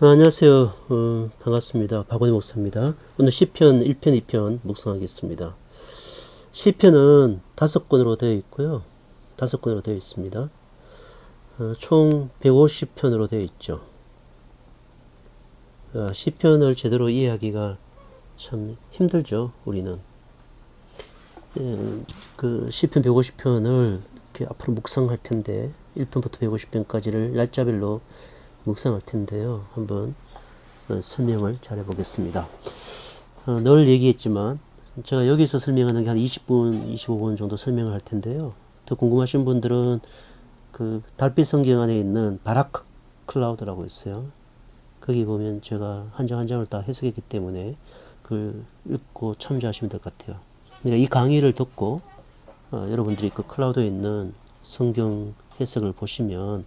어, 안녕하세요. 어, 반갑습니다. 박원희 목사입니다. 오늘 시편 1편, 2편 묵상하겠습니다. 시편은 다섯 권으로 되어 있고요. 다섯 권으로 되어 있습니다. 어, 총 150편으로 되어 있죠. 어, 시편을 제대로 이해하기가 참 힘들죠. 우리는 예, 그 시편 150편을 이렇게 앞으로 묵상할 텐데 1편부터 150편까지를 날짜별로 묵상할 텐데요. 한번 어, 설명을 잘 해보겠습니다. 어, 늘 얘기했지만 제가 여기서 설명하는 게 한 20분, 25분 정도 설명을 할 텐데요. 더 궁금하신 분들은 그 달빛 성경 안에 있는 바라크 클라우드라고 있어요. 거기 보면 제가 한 장 한 장을 다 해석했기 때문에 그걸 읽고 참조하시면 될 것 같아요. 그러니까 이 강의를 듣고 어, 여러분들이 그 클라우드에 있는 성경 해석을 보시면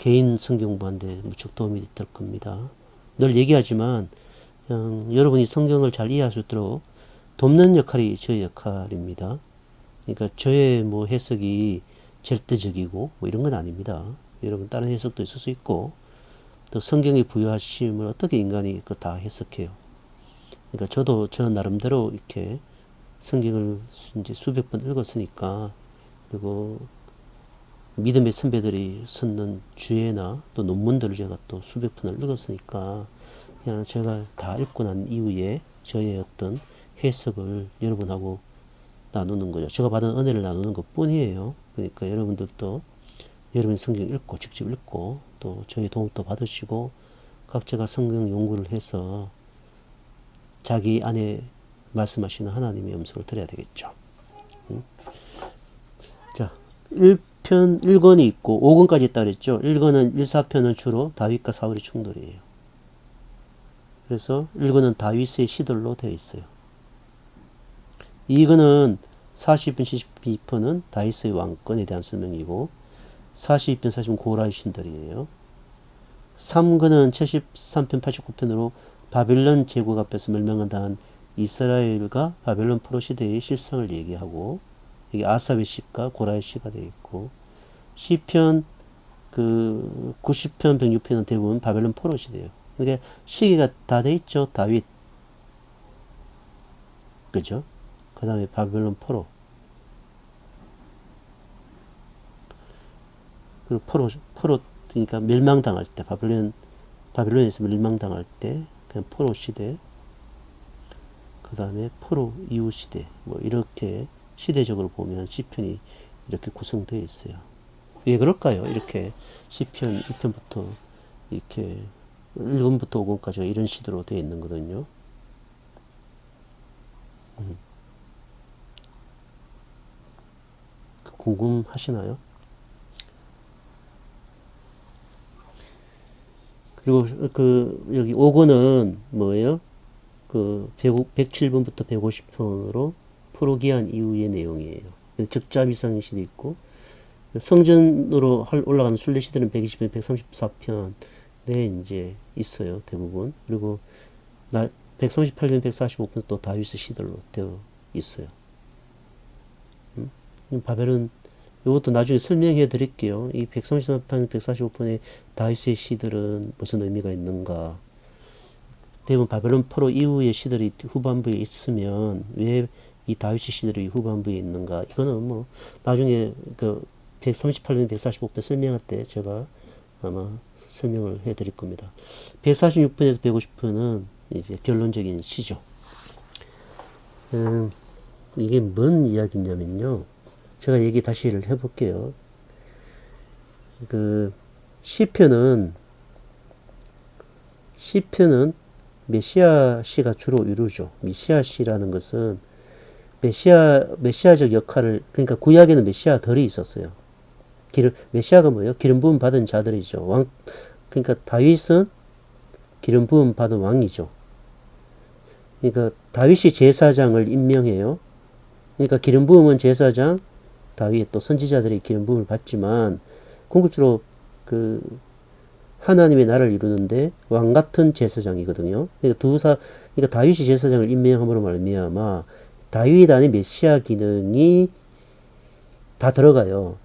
개인 성경 공부하는데 무척 도움이 될 겁니다. 늘 얘기하지만 그냥 여러분이 성경을 잘 이해할 수 있도록 돕는 역할이 저의 역할입니다. 그러니까 저의 뭐 해석이 절대적이고 뭐 이런 건 아닙니다. 여러분 다른 해석도 있을 수 있고 또 성경이 부여하심을 어떻게 인간이 그 다 해석해요. 그러니까 저도 저 나름대로 이렇게 성경을 이제 수백 번 읽었으니까 그리고 믿음의 선배들이 썼는 주예나 또 논문들을 제가 또 수백 편을 읽었으니까 그냥 제가 다 읽고 난 이후에 저의 어떤 해석을 여러분하고 나누는 거죠. 제가 받은 은혜를 나누는 것 뿐이에요. 그러니까 여러분들도 여러분 성경 읽고 직접 읽고 또 저희 도움도 받으시고 각자가 성경 연구를 해서 자기 안에 말씀하시는 하나님의 음성을 들어야 되겠죠. 음? 자, 1편, 1권이 있고 5권까지 있다 그랬죠. 1권은 1, 4편은 주로 다윗과 사울의 충돌이에요. 그래서 1권은 다윗의 시들로 되어 있어요. 2권은 40편, 72편은 다윗의 왕권에 대한 설명이고 42편, 40편 고라의 신들이에요. 3권은 73편, 89편으로 바빌론 제국 앞에서 멸망한다는 이스라엘과 바벨론 포로 시대의 실상을 얘기하고 여기 아사의 시가 고라의 시가 되어 있고 시편 그 90편 106편은 대부분 바벨론 포로 시대예요. 그러니까 시기가 다 돼 있죠. 다윗 그죠? 그 다음에 바벨론 포로 그리고 포로 포로 그러니까 멸망당할 때 바벨론 바벨론에서 멸망당할 때 그냥 포로 시대 그 다음에 포로 이후 시대 뭐 이렇게 시대적으로 보면 시편이 이렇게 구성되어 있어요. 왜 그럴까요? 이렇게 시편 1편부터 이렇게 1권부터 5권까지 이런 시대로 되어 있는 거거든요. 음. 궁금하시나요? 그리고 그 여기 5권은 뭐예요? 그 107번부터 150편으로 프로기한 이후의 내용이에요. 적자미상 시도 있고 성전으로 올라가는 순례 시대는 120편, 134편에 이제 있어요 대부분. 그리고 나 138편, 145편 또 다윗의 시들로 되어 있어요. 음? 바벨은 이것도 나중에 설명해 드릴게요. 이 134편, 145편의 다윗의 시들은 무슨 의미가 있는가? 대부분 바벨론 포로 이후의 시들이 후반부에 있으면 왜 이 다윗의 시들이 후반부에 있는가? 이거는 뭐 나중에 그 138년, 145편 설명할 때 제가 아마 설명을 해 드릴 겁니다. 146편에서 150편은 이제 결론적인 시죠. 음, 이게 뭔 이야기냐면요. 제가 얘기 다시를 해볼게요. 그 시편은 시편은 메시아 시가 주로 이루죠. 메시아 시라는 것은 메시아 메시아적 역할을 그러니까 구약에는 메시아들이 있었어요. 기름 메시아가 뭐예요? 기름 부음 받은 자들이죠. 왕 그러니까 다윗은 기름 부음 받은 왕이죠. 그러니까 다윗이 제사장을 임명해요. 그러니까 기름 부음은 제사장, 다윗 또 선지자들이 기름 부음을 받지만 궁극적으로 그 하나님의 나라를 이루는데 왕 같은 제사장이거든요. 그러니까 두사 그러니까 다윗이 제사장을 임명함으로 말미암아 다윗 안에 메시아 기능이 다 들어가요.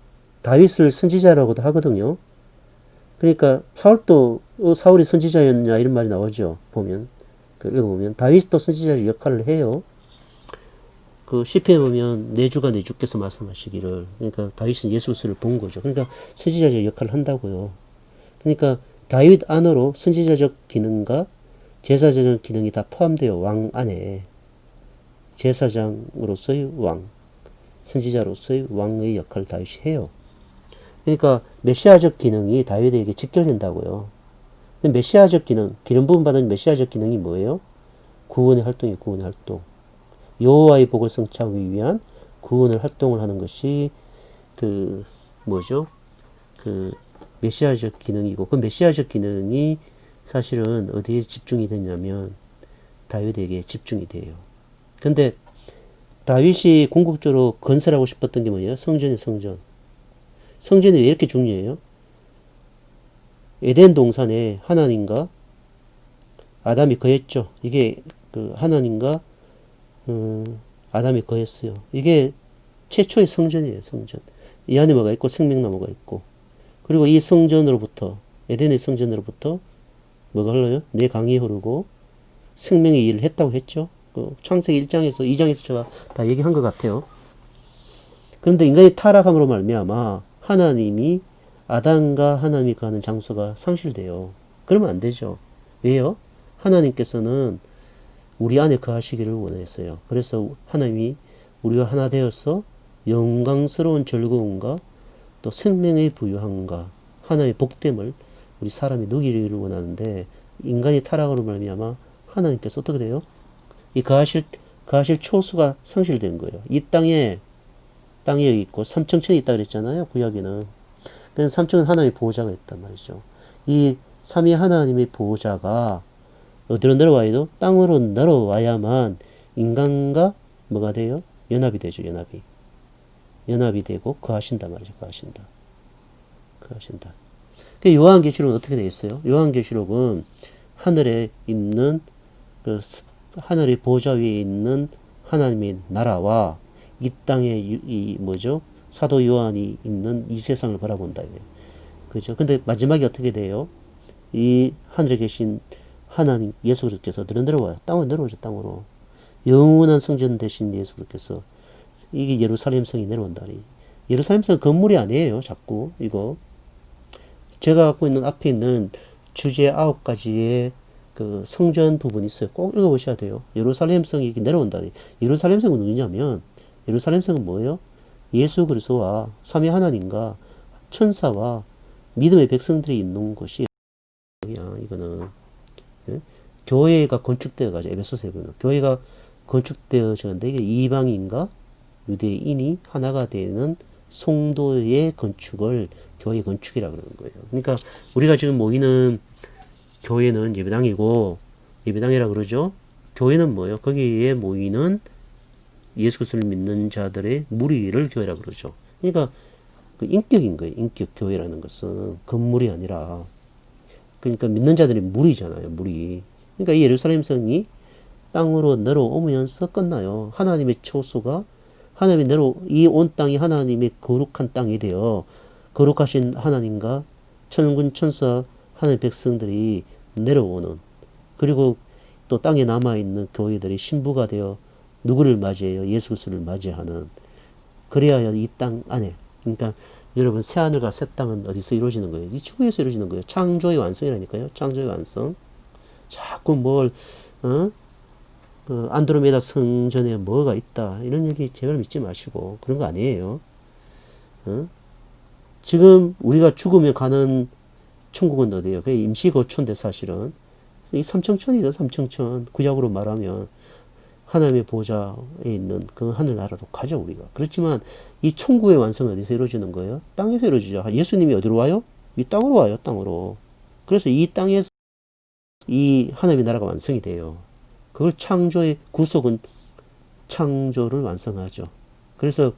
다윗을 선지자라고도 하거든요. 그러니까 사울도 어, 사울이 선지자였냐 이런 말이 나오죠. 보면 그 읽어보면 다윗도 선지자의 역할을 해요. 그 시편에 보면 내 주가 내 주께서 말씀하시기를 그러니까 다윗은 예수 그리스도를 본 거죠. 그러니까 선지자적 역할을 한다고요. 그러니까 다윗 안으로 선지자적 기능과 제사자적 기능이 다 포함되어 왕 안에 제사장으로서의 왕, 선지자로서의 왕의 역할을 다윗이 해요. 그러니까 메시아적 기능이 다윗에게 직결된다고요. 메시아적 기능, 기름 부음 받은 메시아적 기능이 뭐예요? 구원의 활동이 구원의 활동. 여호와의 복을 성취하기 위한 구원을 활동을 하는 것이 그 뭐죠? 그 메시아적 기능이고 그 메시아적 기능이 사실은 어디에 집중이 됐냐면 다윗에게 집중이 돼요. 근데 다윗이 궁극적으로 건설하고 싶었던 게 뭐예요? 성전이 성전. 성전이 왜 이렇게 중요해요? 에덴 동산에 하나님과 아담이 거했죠. 이게 그 하나님과 음, 아담이 거했어요. 이게 최초의 성전이에요, 성전. 이 안에 뭐가 있고 생명나무가 있고 그리고 이 성전으로부터 에덴의 성전으로부터 뭐가 흘러요? 내 강이 흐르고 생명의 일을 했다고 했죠. 그 창세기 1장에서 2장에서 제가 다 얘기한 것 같아요. 그런데 인간이 타락함으로 말미암아 하나님이 아담과 하나님이 거하는 장소가 상실돼요. 그러면 안 되죠. 왜요? 하나님께서는 우리 안에 거하시기를 원했어요. 그래서 하나님이 우리와 하나 되어서 영광스러운 즐거움과 또 생명의 부유함과 하나님의 복됨을 우리 사람이 누기를 원하는데 인간이 타락으로 말미암아 하나님께서 어떻게 돼요? 이 거하실 거하실 초수가 상실된 거예요. 이 땅에 땅에 있고 삼층천이 있다 그랬잖아요. 구약에는. 그래서 삼층은 하나님의 보호자가 있단 말이죠. 이 삼위 하나님의 보호자가 어디로 내려와야 도 땅으로 내려와야만 인간과 뭐가 돼요? 연합이 되죠. 연합이. 연합이 되고 거하신단 말이죠. 거하신다. 거하신다. 그 요한계시록은 어떻게 되어 있어요? 요한계시록은 하늘에 있는 그 하늘의 보좌 위에 있는 하나님의 나라와 이 땅에 이, 이 뭐죠? 사도 요한이 있는 이 세상을 바라본다 이거예요. 그죠? 근데 마지막에 어떻게 돼요? 이 하늘에 계신 하나님 예수 그리스도께서 내려와요. 땅으로 내려오죠. 땅으로. 영원한 성전 대신 예수 그리스도께서 이게 예루살렘 성이 내려온다니. 예루살렘 성 건물이 아니에요. 자꾸 이거 제가 갖고 있는 앞에 있는 주제 아홉 가지의 그 성전 부분이 있어요. 꼭 읽어보셔야 돼요. 예루살렘 성이 내려온다. 예루살렘 성은 누구냐면 예루살렘 성은 뭐예요? 예수 그리스도와 삼위 하나님과 천사와 믿음의 백성들이 있는 곳이 야 이거는 예? 교회가 건축되어 가지고 에베소서에 보면 교회가 건축되어지는데 이게 이방인과 유대인이 하나가 되는 송도의 건축을 교회 건축이라 그러는 거예요. 그러니까 우리가 지금 모이는 교회는 예배당이고 예배당이라 그러죠. 교회는 뭐예요? 거기에 모이는 예수 그리스도를 믿는 자들의 무리를 교회라 그러죠. 그러니까 그 인격인 거예요. 인격 교회라는 것은 건물이 아니라 그러니까 믿는 자들의 무리잖아요. 무리. 그러니까 이 예루살렘 성이 땅으로 내려오면서 끝나요. 하나님의 초소가 하나님이 내려 이 온 땅이 하나님의 거룩한 땅이 되어 거룩하신 하나님과 천군 천사 하나님 백성들이 내려오는 그리고 또 땅에 남아 있는 교회들이 신부가 되어 누구를 맞이해요? 예수 그리스도를 맞이하는 그래야 이 땅 안에 그러니까 여러분 새 하늘과 새 땅은 어디서 이루어지는 거예요? 이 지구에서 이루어지는 거예요. 창조의 완성이라니까요. 창조의 완성. 자꾸 뭘 어? 어, 안드로메다 성전에 뭐가 있다 이런 얘기 제발 믿지 마시고 그런 거 아니에요. 어? 지금 우리가 죽으면 가는 천국은 어디예요? 그게 임시거초인데 사실은 이 삼청천이죠. 삼청천 구약으로 말하면 하나님의 보좌에 있는 그 하늘나라로 가죠 우리가. 그렇지만 이 천국의 완성은 어디서 이루어지는 거예요? 땅에서 이루어지죠. 예수님이 어디로 와요? 이 땅으로 와요. 땅으로. 그래서 이 땅에서 이 하나님의 나라가 완성이 돼요. 그걸 창조의 구속은 창조를 완성하죠. 그래서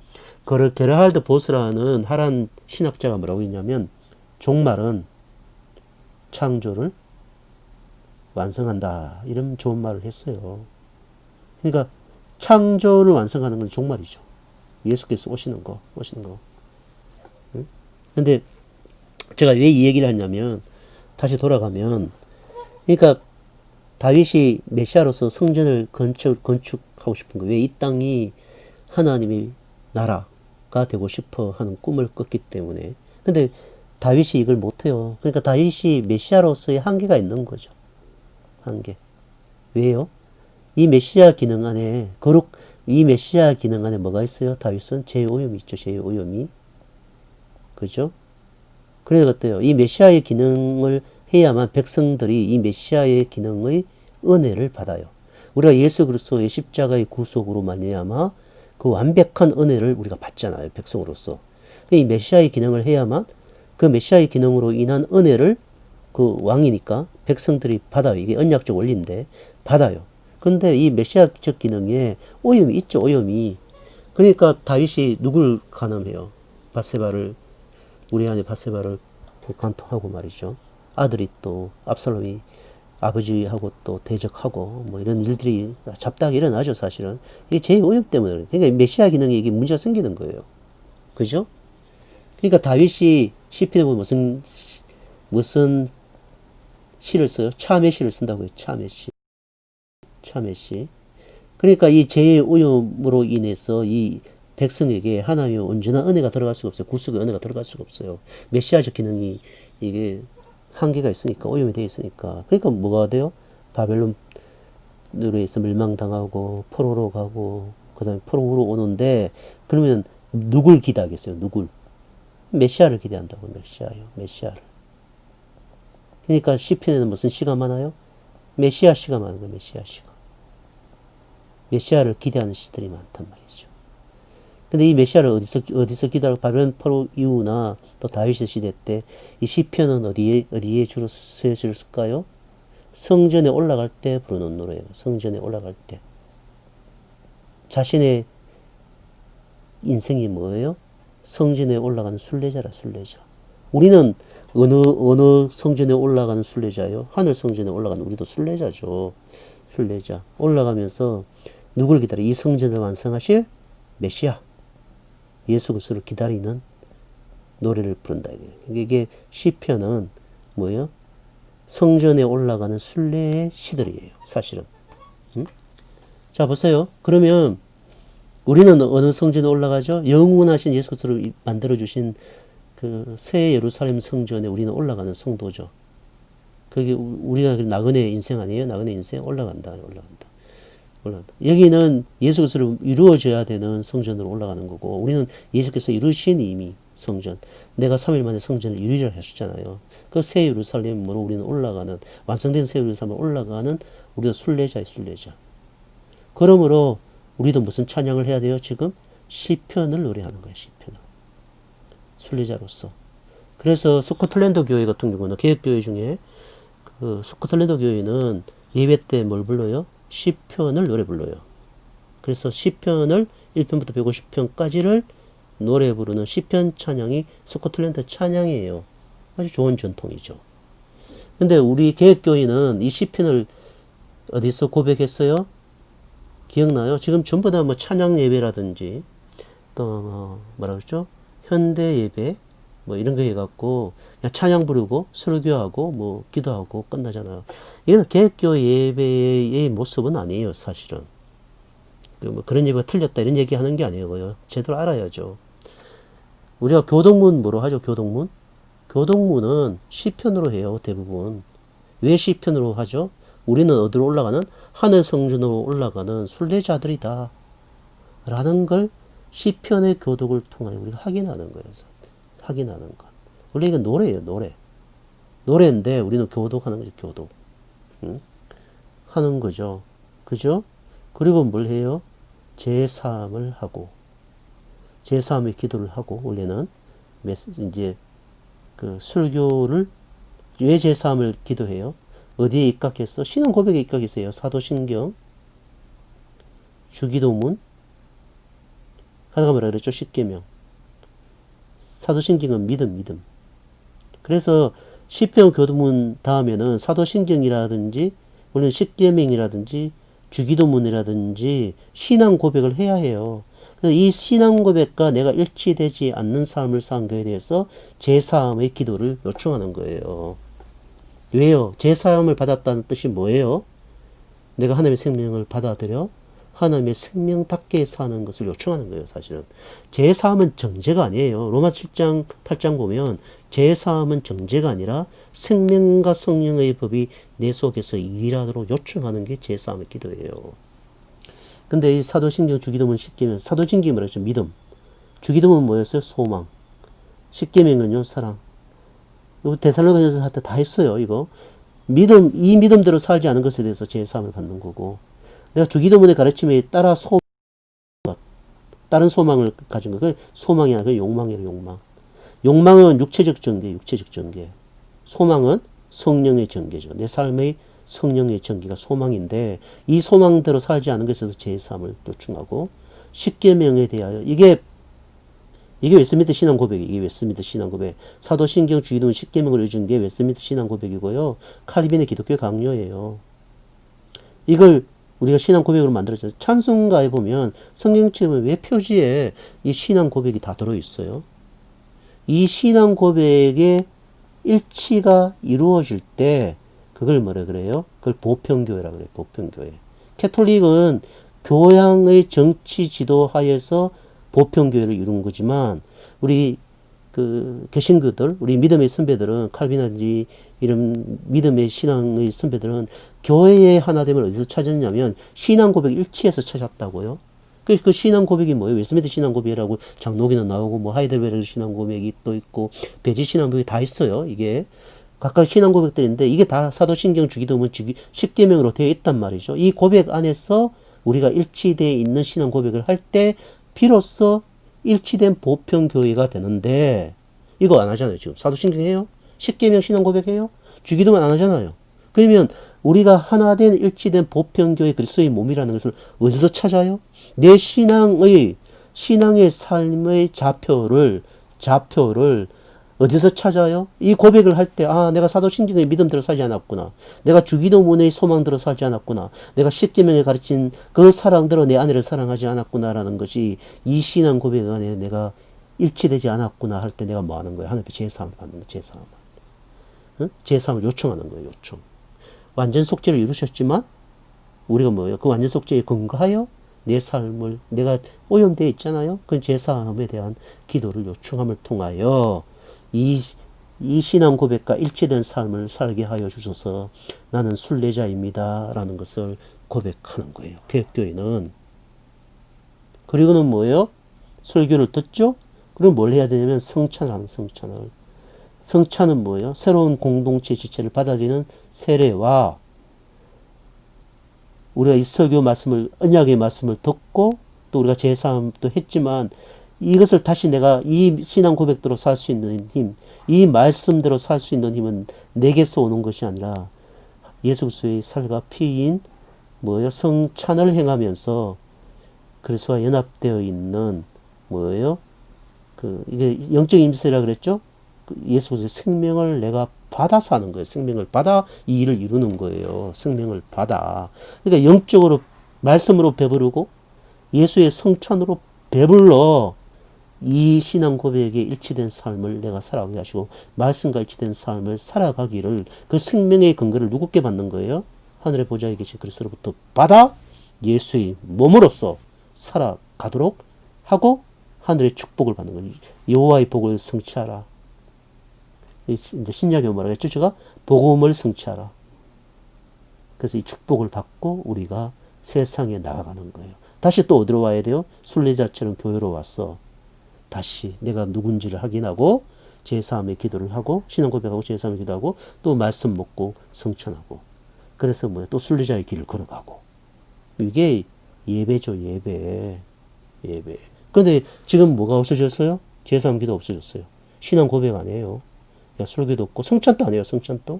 게라할드 보스라는 하란 신학자가 뭐라고 했냐면 종말은 창조를 완성한다. 이런 좋은 말을 했어요. 그러니까 창조를 완성하는 건 종말이죠. 예수께서 오시는 거, 오시는 거. 응? 근데 제가 왜 이 얘기를 하냐면 다시 돌아가면 그러니까 다윗이 메시아로서 성전을 건축 건축하고 싶은 거예요. 왜 이 땅이 하나님의 나라가 되고 싶어 하는 꿈을 꿨기 때문에. 근데 다윗이 이걸 못해요. 그러니까 다윗이 메시아로서의 한계가 있는 거죠. 한계. 왜요? 이 메시아 기능 안에 거룩 이 메시아 기능 안에 뭐가 있어요? 다윗은 제5염이 있죠. 제5염이. 그죠? 그래서 어때요? 이 메시아의 기능을 해야만 백성들이 이 메시아의 기능의 은혜를 받아요. 우리가 예수 그리스도의 십자가의 구속으로 말미암아 그 완벽한 은혜를 우리가 받잖아요. 백성으로서. 이 메시아의 기능을 해야만 그 메시아의 기능으로 인한 은혜를 그 왕이니까 백성들이 받아요. 이게 언약적 원리인데 받아요. 근데 이 메시아적 기능에 오염이 있죠. 오염이. 그러니까 다윗이 누굴 간음해요? 바세바를 우리 안에 바세바를 관통하고 말이죠. 아들이 또 압살롬이 아버지하고 또 대적하고 뭐 이런 일들이 잡다하게 일어나죠 사실은 이게 제 오염 때문에. 그러니까 메시아 기능에 이게 문제가 생기는 거예요 그죠 그러니까 다윗이 시편에 보면 무슨 무슨 시를 써요 참의 시를 쓴다고 해요 참의 시 참의 시 그러니까 이 죄의 오염으로 인해서 이 백성에게 하나님의 온전한 은혜가 들어갈 수가 없어요. 구속의 은혜가 들어갈 수가 없어요. 메시아적 기능이 이게 한계가 있으니까 오염이 돼 있으니까 그러니까 뭐가 돼요? 바벨론으로 해서 멸망당하고 포로로 가고 그다음에 포로로 오는데 그러면 누굴 기대하겠어요? 누굴? 메시아를 기대한다고 메시아요. 메시아를. 그러니까 시편에는 무슨 시가 많아요? 메시아 시가 많은 거예요. 메시아 시가. 메시아를 기대하는 시들이 많단 말이죠. 근데 이 메시아를 어디서 어디서 기다려 바벨론 포로 이후나 또 다윗의 시대 때 이 시편은 어디에 어디에 주로 쓰여질까요? 성전에 올라갈 때 부르는 노래예요. 성전에 올라갈 때 자신의 인생이 뭐예요? 성전에 올라가는 순례자라 순례자. 우리는 어느 어느 성전에 올라가는 순례자요? 하늘 성전에 올라가는 우리도 순례자죠. 순례자 올라가면서 누굴 기다려? 이 성전을 완성하실 메시아. 예수 그리스도를 기다리는 노래를 부른다 이거예요. 이게 시편은 뭐예요? 성전에 올라가는 순례의 시들이에요. 사실은. 음? 자 보세요. 그러면 우리는 어느 성전에 올라가죠? 영원하신 예수 그리스도를 만들어 주신 그 새 예루살렘 성전에 우리는 올라가는 성도죠. 그게 우리가 나그네 인생 아니에요? 나그네 인생 올라간다, 올라간다. 올라간다. 여기는 예수 그리스도로 이루어져야 되는 성전으로 올라가는 거고 우리는 예수께서 이루신 이미 성전. 내가 3일 만에 성전을 이루리라 하셨잖아요. 그 새 예루살렘으로 우리는 올라가는 완성된 새 예루살렘으로 올라가는 우리가 순례자의 순례자. 그러므로 우리도 무슨 찬양을 해야 돼요? 지금 시편을 노래하는 거예요. 시편을. 순례자로서. 그래서 스코틀랜드 교회 같은 경우는 개혁 교회 중에 그 스코틀랜드 교회는 예배 때 뭘 불러요? 시편을 노래 불러요. 그래서 시편을 1편부터 150편까지를 노래 부르는 시편 찬양이 스코틀랜드 찬양이에요. 아주 좋은 전통이죠. 근데 우리 개혁교회는 이 시편을 어디서 고백했어요? 기억나요? 지금 전부 다 뭐 찬양 예배라든지 또 뭐라 그러죠? 현대 예배 뭐 이런 거 해갖고 그냥 찬양 부르고 설교하고 뭐 기도하고 끝나잖아요. 이건 개혁교 예배의 모습은 아니에요, 사실은. 뭐 그런 예배가 틀렸다 이런 얘기 하는 게 아니고요. 제대로 알아야죠. 우리가 교동문 뭐로 하죠? 교동문? 교동문은 시편으로 해요, 대부분. 왜 시편으로 하죠? 우리는 어디로 올라가는? 하늘 성전으로 올라가는 순례자들이다. 라는 걸 시편의 교독을 통하여 우리가 확인하는 거예요. 확인하는 것. 원래 이건 노래예요, 노래. 노래인데 우리는 교독하는 거죠, 교독. 응? 하는 거죠. 그죠? 그리고 뭘 해요? 제3을 하고, 제3의 기도를 하고, 원래는, 이제, 그, 설교를, 왜 제3을 기도해요? 어디에 입각했어? 신앙 고백에 입각했어요. 사도신경, 주기도문, 하다가 뭐라 그랬죠? 십계명. 사도신경은 믿음, 믿음. 그래서 시편 교도문 다음에는 사도신경이라든지 물론 십계명이라든지 주기도문이라든지 신앙 고백을 해야 해요. 그래서 이 신앙 고백과 내가 일치되지 않는 삶을 산 거에 대해서 제사함의 기도를 요청하는 거예요. 왜요? 제사함을 받았다는 뜻이 뭐예요? 내가 하나님의 생명을 받아들여 하나님의 생명답게 사는 것을 요청하는 거예요, 사실은. 제사함은 정죄가 아니에요. 로마 7장, 8장 보면 제사함은 정죄가 아니라 생명과 성령의 법이 내 속에서 일하도록 요청하는 게 제사함의 기도예요. 근데 이 사도신경 주기도문 십계명, 사도신경이 뭐랬죠? 믿음. 주기도문 뭐였어요? 소망. 십계명은요, 사랑. 이거 대살로가에서 할때 다 했어요, 이거. 믿음, 이 믿음대로 살지 않은 것에 대해서 제사함을 받는 거고. 내가 주기도문의 가르침에 따라 소, 다른 소망을 가진 거. 그 소망이 아니라 그 욕망이에요, 욕망. 욕망은 육체적 전개, 육체적 전개. 소망은 성령의 전개죠. 내 삶의 성령의 전개가 소망인데 이 소망대로 살지 않은 것에서 제사함을 요청하고 십계명에 대하여 이게 이게 웨스민트 신앙 고백이 이게 웨스민트 신앙 고백 사도신경 주기도문 십계명을 의준 게 웨스민트 신앙 고백이고요 카리빈의 기독교 강요예요 이걸 우리가 신앙 고백으로 만들어져 찬송가에 보면 성경책에 왜 표지에 이 신앙 고백이 다 들어 있어요 이 신앙 고백의 일치가 이루어질 때 그걸 뭐라 그래요? 그걸 보편교회라 그래요. 보편교회. 캐톨릭은 교양의 정치 지도 하에서 보편교회를 이룬 거지만 우리 그 개신교들, 우리 믿음의 선배들은 칼빈한지 이런 믿음의 신앙의 선배들은 교회의 하나됨을 어디서 찾았냐면 신앙 고백 일치해서 찾았다고요. 그, 그 신앙 고백이 뭐예요? 웨스민트 신앙 고백이라고 장로기는 나오고 뭐 하이델베르 신앙 고백이 또 있고 베지 신앙 고백이 다 있어요. 이게 각각 신앙 고백들인데 이게 다 사도신경 주기도문 주기 십계명으로 되어 있단 말이죠. 이 고백 안에서 우리가 일치되어 있는 신앙 고백을 할 때 비로소 일치된 보편 교회가 되는데 이거 안 하잖아요. 지금 사도신경 해요? 십계명 신앙 고백해요? 주기도문 안 하잖아요. 그러면 우리가 하나된 일치된 보편 교회 그리스도의 몸이라는 것을 어디서 찾아요? 내 신앙의 신앙의 삶의 좌표를 좌표를 어디서 찾아요? 이 고백을 할 때, 아, 내가 사도신경의 믿음대로 살지 않았구나. 내가 주기도문의 소망대로 살지 않았구나. 내가 십계명에 가르친 그 사랑대로 내 아내를 사랑하지 않았구나라는 것이 이 신앙 고백 안에 내가 일치되지 않았구나 할 때 내가 뭐 하는 거야? 하나님께 제사함을 받는 제사함. 응? 제사함을 요청하는 거예요, 요청. 완전 속죄를 이루셨지만, 우리가 뭐예요? 그 완전 속죄에 근거하여 내 삶을, 내가 오염되어 있잖아요? 그 제사함에 대한 기도를 요청함을 통하여 이, 이 신앙 고백과 일치된 삶을 살게 하여 주셔서 나는 순례자입니다. 라는 것을 고백하는 거예요. 교회는. 그리고는 뭐예요? 설교를 듣죠? 그럼 뭘 해야 되냐면 성찬을 하는 성찬을. 성찬은 뭐예요? 새로운 공동체 지체를 받아들이는 세례와 우리가 이 설교 말씀을, 언약의 말씀을 듣고 또 우리가 제사함도 했지만 이것을 다시 내가 이 신앙 고백대로 살 수 있는 힘, 이 말씀대로 살 수 있는 힘은 내게서 오는 것이 아니라 예수 그리스도의 살과 피인 뭐예요? 성찬을 행하면서 그리스도와 연합되어 있는 뭐예요? 그 이게 영적 임세라 그랬죠? 그 예수 그리스도의 생명을 내가 받아서 하는 거예요. 생명을 받아 이 일을 이루는 거예요. 생명을 받아. 그러니까 영적으로 말씀으로 배부르고 예수의 성찬으로 배불러 이 신앙 고백에 일치된 삶을 내가 살아가게 하시고 말씀과 일치된 삶을 살아가기를 그 생명의 근거를 누구께 받는 거예요? 하늘의 보좌에 계신 그리스도로부터 받아 예수의 몸으로서 살아가도록 하고 하늘의 축복을 받는 거예요. 여호와의 복을 성취하라. 이제 신약에 했죠? 제가 복음을 성취하라. 그래서 이 축복을 받고 우리가 세상에 나아가는 거예요. 다시 또 어디로 와야 돼요? 순례자처럼 교회로 왔어. 다시 내가 누군지를 확인하고 제사함의 기도를 하고 신앙 고백하고 제사함의 기도하고 또 말씀 먹고 성천하고 그래서 뭐야? 또 순례자의 길을 걸어가고. 이게 예배죠 예배. 예배. 근데 지금 뭐가 없어졌어요? 제사함 기도 없어졌어요. 신앙 고백 안 해요. 야 술기도 없고 성찬도 안 해요 성찬도.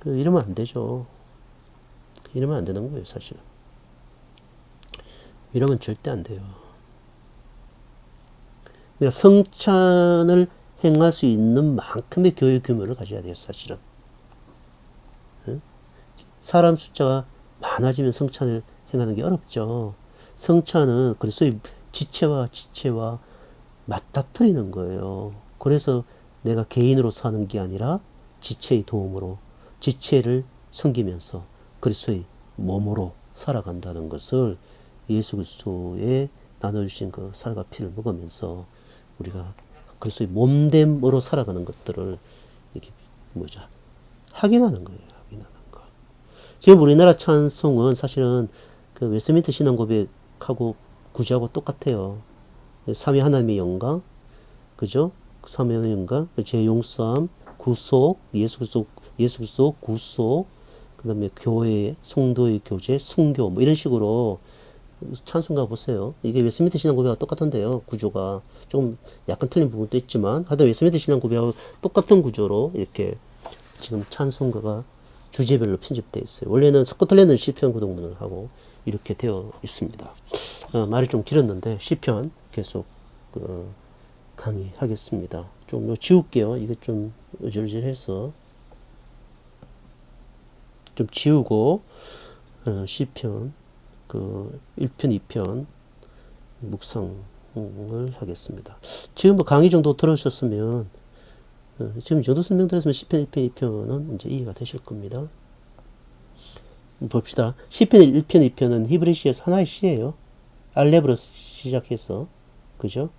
그 이러면 안 되죠. 이러면 안 되는 거예요 사실은. 이러면 절대 안 돼요 그러니까 성찬을 행할 수 있는 만큼의 교회 규모를 가져야 돼요, 사실은. 사람 숫자가 많아지면 성찬을 행하는 게 어렵죠. 성찬은 그리스도의 지체와 지체와 맞닥뜨리는 거예요. 그래서 내가 개인으로 사는 게 아니라 지체의 도움으로 지체를 섬기면서 그리스도의 몸으로 살아간다는 것을 예수 그리스도의 나눠주신 그 살과 피를 먹으면서 우리가 그리스도의 몸됨으로 살아가는 것들을 이렇게 뭐죠 확인하는 거예요. 확인하는 거. 지금 우리나라 찬송은 사실은 그 웨스민트 신앙 고백하고 구조하고 똑같아요. 삼위 하나님의 영광, 그죠? 삼위 하나님의 영광, 제 용서함, 구속, 예수 그리스도, 예수 그리스도 구속, 그다음에 교회, 성도의 교제, 순교 뭐 이런 식으로 찬송가 보세요. 이게 웨스민트 신앙 고백하고 똑같은데요. 구조가 좀 약간 틀린 부분도 있지만 하여튼 웨스민트 신앙 고백하고 똑같은 구조로 이렇게 지금 찬송가가 주제별로 편집되어 있어요. 원래는 스코틀랜드 시편 구동문을 하고 이렇게 되어 있습니다. 어, 말이 좀 길었는데 시편 계속 그 강의하겠습니다. 좀 지울게요. 이게 좀 어질질해서 좀 지우고 어, 시편 그 1편, 2편 묵상 을 하겠습니다. 지금 뭐 강의 정도 들으셨으면 어, 지금 이 정도 설명드렸으면 10편, 1편, 2편은 이제 이해가 되실 겁니다. 봅시다. 10편, 1편, 2편은 히브리 시에서 하나의 시예요. 알렙으로 시작해서 그죠?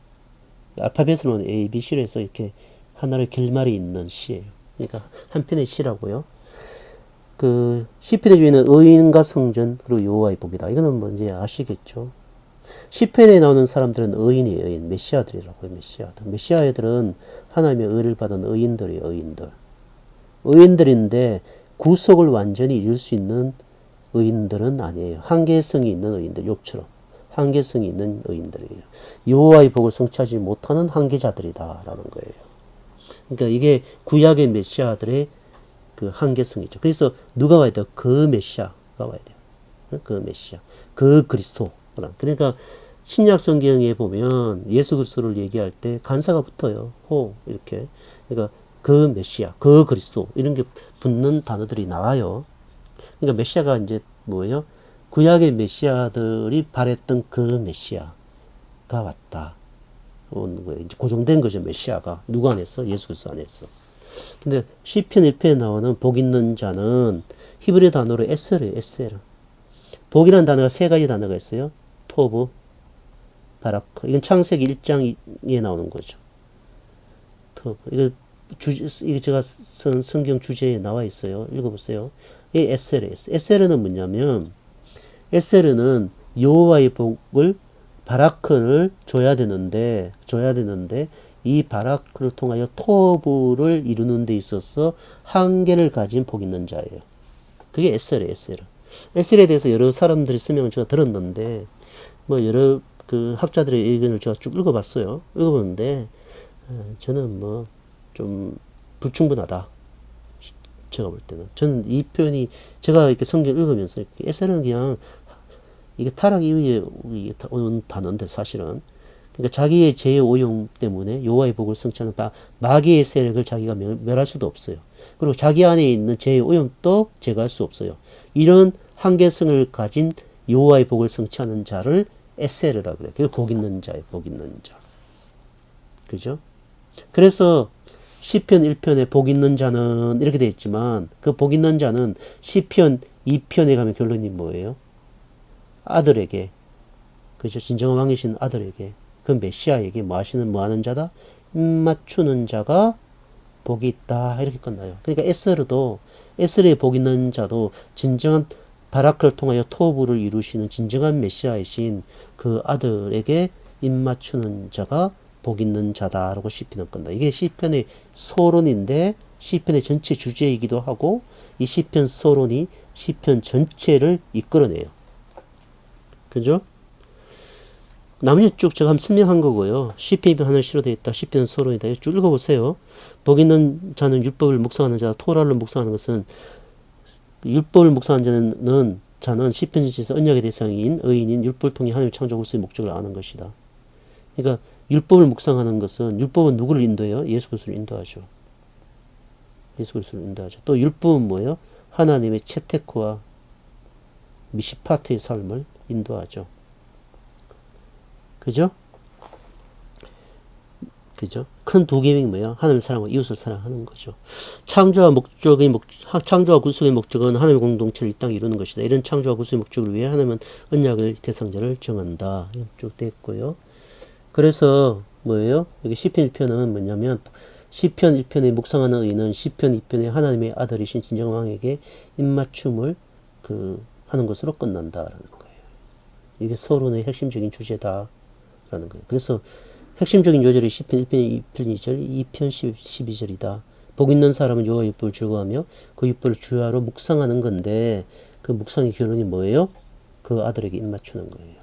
알파벳으로는 A, B, C로 해서 이렇게 하나의 결말이 있는 시예요. 그러니까 한 편의 시라고요. 그 시편의 주인은 의인과 성전 그리고 여호와의 복이다. 이거는 뭐 이제 아시겠죠. 시편에 나오는 사람들은 의인이에요. 의인, 메시아들이라고요. 메시아들. 메시아들은 하나님의 의를 받은 의인들이에요. 의인들. 의인들인데 구속을 완전히 이룰 수 있는 의인들은 아니에요. 한계성이 있는 의인들, 욥처럼 한계성이 있는 의인들이에요. 여호와의 복을 성취하지 못하는 한계자들이다라는 거예요. 그러니까 이게 구약의 메시아들의 그 한계성이죠. 그래서 누가 와야 돼요? 그 메시아가 와야 돼요. 그 메시아, 그 그리스도. 그러니까 신약 성경에 보면 예수 그리스도를 얘기할 때 간사가 붙어요. 호 이렇게. 그러니까 그 메시아, 그 그리스도 이런 게 붙는 단어들이 나와요. 그러니까 메시아가 이제 뭐예요? 구약의 메시아들이 바랬던 그 메시아가 왔다. 온 거예요. 이제 고정된 거죠, 메시아가. 누구 안에서? 예수 그리스도 안에서. 근데 시편 1편에 나오는 복 있는 자는 히브리 단어로 에스르, 에스르. 복이라는 단어가 세 가지 단어가 있어요. 토브, 바라크. 이건 창세기 1장에 나오는 거죠. 토브. 이거 주, 이게 제가 선, 성경 주제에 나와 있어요. 읽어보세요. 이 에스르, 에스르는 뭐냐면, 에스르는 여호와의 복을 바라크를 줘야 되는데, 줘야 되는데, 이 바라크를 통하여 토부를 이루는 데 있어서 한계를 가진 복 있는 자예요. 그게 에셀이에요, 에셀. 에셀에 대해서 여러 사람들이 설명을 제가 들었는데, 뭐 여러 그 학자들의 의견을 제가 쭉 읽어봤어요. 읽어보는데, 어, 저는 뭐 좀 불충분하다. 제가 볼 때는. 저는 이 표현이 제가 이렇게 성경 읽으면서 에셀은 그냥 이게 타락 이후에 온 단어인데 사실은 그러니까 자기의 죄의 오용 때문에 여호와의 복을 성취하는 바, 마귀의 세력을 자기가 멸할 수도 없어요. 그리고 자기 안에 있는 죄의 오용도 제거할 수 없어요. 이런 한계성을 가진 여호와의 복을 성취하는 자를 에세르라 그래요. 그게 복 있는 자예요. 복 있는 자. 그죠? 그래서 시편 1편에 복 있는 자는 이렇게 되어 있지만 그 복 있는 자는 시편 2편에 가면 결론이 뭐예요? 아들에게 그죠? 진정한 왕이신 아들에게 그 메시아에게 뭐 하시는 뭐 하는 자다? 맞추는 자가 복이 있다. 이렇게 끝나요. 그러니까 에스르도 에스르의 복 있는 자도 진정한 바라크를 통하여 토부를 이루시는 진정한 메시아이신 그 아들에게 입맞추는 자가 복 있는 자다라고 시편은 끝나. 이게 시편의 소론인데 시편의 전체 주제이기도 하고 이 시편 소론이 시편 전체를 이끌어내요. 그죠? 나머지 쭉 제가 한번 설명한 거고요. 시편이 하늘 시로 되어 있다. 시편은 서론이다. 쭉 읽어보세요. 복 있는 자는 율법을 묵상하는 자, 토라를 묵상하는 것은 율법을 묵상하는 자는 자는 시편 전체에서 언약의 대상인 의인인 율법을 통해 하나님의 창조 구수의 목적을 아는 것이다. 그러니까 율법을 묵상하는 것은 율법은 누구를 인도해요? 예수 그리스도를 인도하죠. 예수 그리스도를 인도하죠. 또 율법은 뭐예요? 하나님의 채테크와 미시파트의 삶을 인도하죠. 그죠? 그죠? 큰 두 계명이 뭐예요? 하나님을 사랑하고 이웃을 사랑하는 거죠. 창조와 목적의 목, 하- 창조와 구속의 목적은 하나님의 공동체를 이 땅에 이루는 것이다. 이런 창조와 구속의 목적을 위해 하나님은 언약을 대상자를 정한다. 쭉 됐고요. 그래서 뭐예요? 여기 시편 1편은 뭐냐면 시편 1편에 묵상하는 의는 시편 2편에 하나님의 아들이신 진정 왕에게 입맞춤을 그 하는 것으로 끝난다라는 거예요. 이게 서론의 핵심적인 주제다라는 거예요. 그래서 핵심적인 요절이 시편 1편 2편 2절, 2편 12절이다. 복 있는 사람은 여호와 율법을 즐거워하며 그 율법을 주야로 묵상하는 건데 그 묵상의 결론이 뭐예요? 그 아들에게 입맞추는 거예요.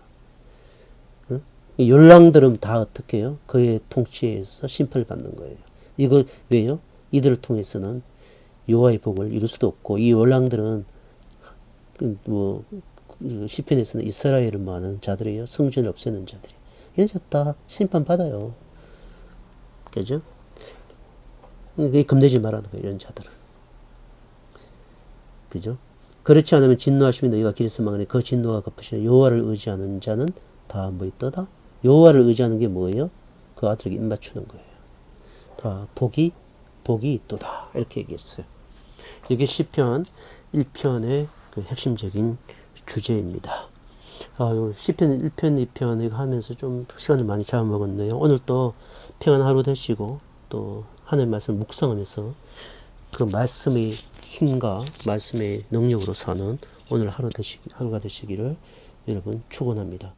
응? 이 열랑들은 다 어떻게 해요? 그의 통치에서 심판을 받는 거예요. 이거 왜요? 이들을 통해서는 여호와의 복을 이룰 수도 없고 이 열랑들은 그 뭐, 그 시편에서는 이스라엘을 많은 자들이에요. 성전을 없애는 자들이. 자다 심판받아요. 그죠? 이게 겁내지 말라는 거예요. 이런 자들은. 그죠? 그렇지 않으면 진노하시면 너희가 길에서 망하니 그 진노가 갚으시는 여호와를 의지하는 자는 다 뭐 있더다? 여호와를 의지하는 게 뭐예요? 그 아들에게 입 맞추는 거예요. 다 복이 복이 있도다 이렇게 얘기했어요. 이게 시편 1편의 그 핵심적인 주제입니다. 아, 요 시편 1편, 2편 이거 하면서 좀 시간을 많이 잡아먹었네요. 오늘 또 평안 하루 되시고 또 하나님 말씀 묵상하면서 그 말씀의 힘과 말씀의 능력으로 사는 오늘 하루 되시, 하루가 되시기를 여러분 축원합니다.